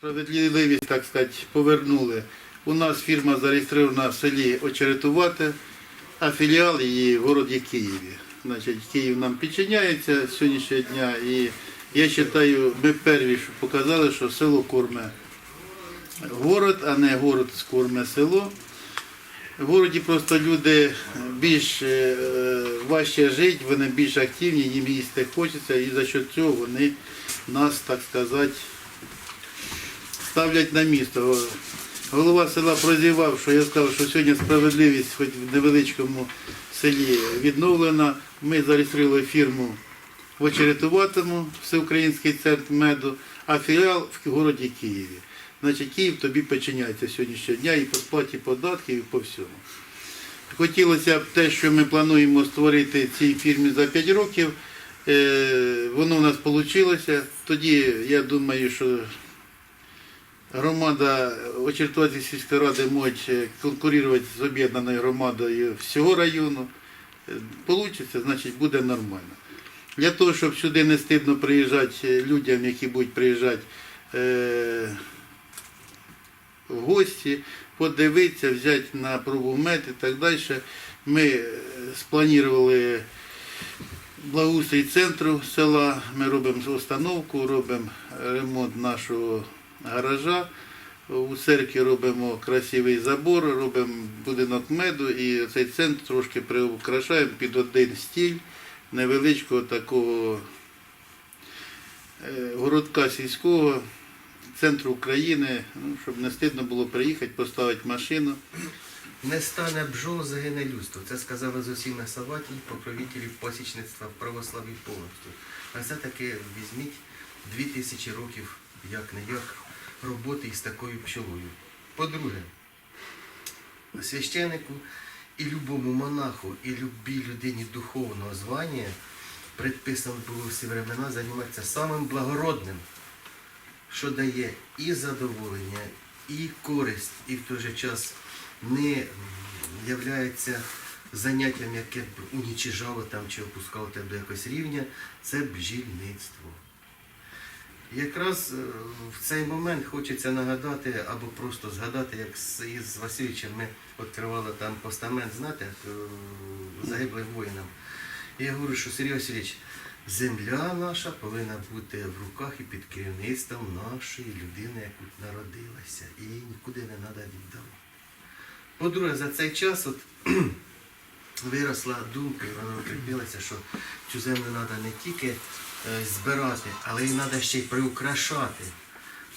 Справедливість, так сказати, повернули. У нас фірма зареєстрована в селі Очеретувате, а філіал її в городі Києві. Значить, Київ нам підчиняється з сьогоднішнього дня. І я вважаю, ми перві що показали, що село корме город, а не город корме село. В городі просто люди більш е, важче жити, вони більш активні, їм їсти хочеться, і за що цього вони нас, так сказати, ставлять на місто. Голова села прозівав, що я сказав, що сьогодні справедливість хоч в невеличкому селі відновлена. Ми зареєстрували фірму в Очеретуватому, Всеукраїнський центр меду, а філіал в городі Києві. Значить, Київ тобі підчиняється сьогоднішнього дня і по сплаті податків, і по всьому. Хотілося б те, що ми плануємо створити цій фірмі за 5 років. е, Воно у нас вийшло. Тоді я думаю, що громада Очертуватської сільської ради може конкурувати з об'єднаною громадою всього району. Получиться, значить буде нормально. Для того, щоб сюди не стидно приїжджати людям, які будуть приїжджати е, в гості, подивитися, взяти на пробу мед і так далі. Ми е, спланували благоустрій центру села, ми робимо установку, робимо ремонт нашого гаража. У церкві робимо красивий забор, робимо будинок меду і цей центр трошки приукрашаємо під один стіль невеличкого такого е, городка сільського центру України, ну, щоб не стидно було приїхати, поставити машину. Не стане бджол, загине людство. Це сказали Зосіна Саватій, покровителів посічництва в православі повністю. А все-таки візьміть дві тисячі років, як не як, роботи із такою пчолою. По-друге, священику і любому монаху, і любій людині духовного звання предписано було всі времена займатися самим благородним, що дає і задоволення, і користь, і в той же час не являється заняттям, яке б унічижало там чи опускало тебе до якогось рівня, це бджільництво. Якраз е, в цей момент хочеться нагадати або просто згадати, як з, Васильовичем ми відкривали там постамент, знаєте, е, загиблим воїнам. І я говорю, що Сергій Васильович, земля наша повинна бути в руках і під керівництвом нашої людини, яку народилася. І її нікуди не треба віддавати. По-друге, за цей час от, виросла думка, і вона укріпилася, що цю землю треба не тільки е, збирати, але й треба ще й приукрашати.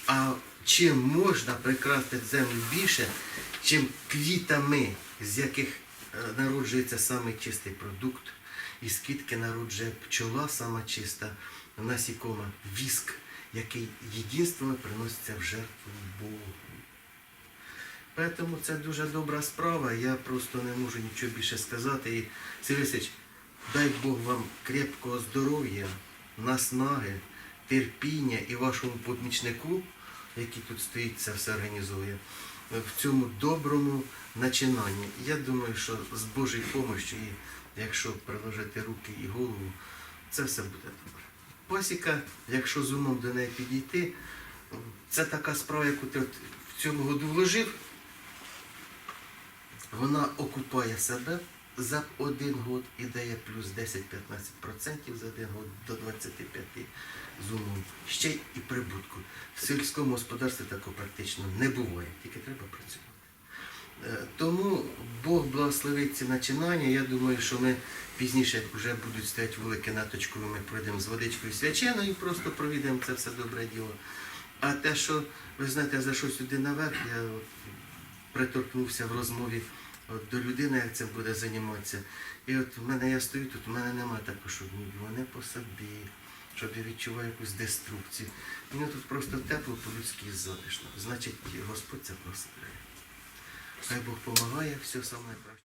А чим можна прикрасти землю більше, чим квітами, з яких е, народжується самий чистий продукт, і з квітки народжує пчола сама чиста, насікома, віск, який єдинственно приноситься в жертву Богу. Тому це дуже добра справа. Я просто не можу нічого більше сказати. І Сергій дай Бог вам крепкого здоров'я, наснаги, терпіння і вашому помічнику, який тут стоїть, це все організує, в цьому доброму начинанні. Я думаю, що з Божою допомогою, якщо приложити руки і голову, це все буде добре. Пасіка, якщо з умом до неї підійти, це така справа, яку ти в цьому году вложив, вона окупає себе за один год і дає плюс 10-15% за один год до 25 з умом. Ще і прибутку. В сільському господарстві такого практично не буває, тільки треба працювати. Е, Тому Бог благословить ці начинання. Я думаю, що ми пізніше, вже будуть стояти вулики на ми пройдемо з водичкою свяченою і просто провідемо це все добре діло. А те, що ви знаєте, я зайшов сюди наверх, я приторкнувся в розмові от, до людини, як це буде займатися. І от в мене я стою тут, у мене немає такого, щоб вони по собі, щоб я відчував якусь деструкцію. Мені тут просто тепло, по-людськи затишно. Значить, Господь це благословляє. Хай Бог допомагає, все саме краще.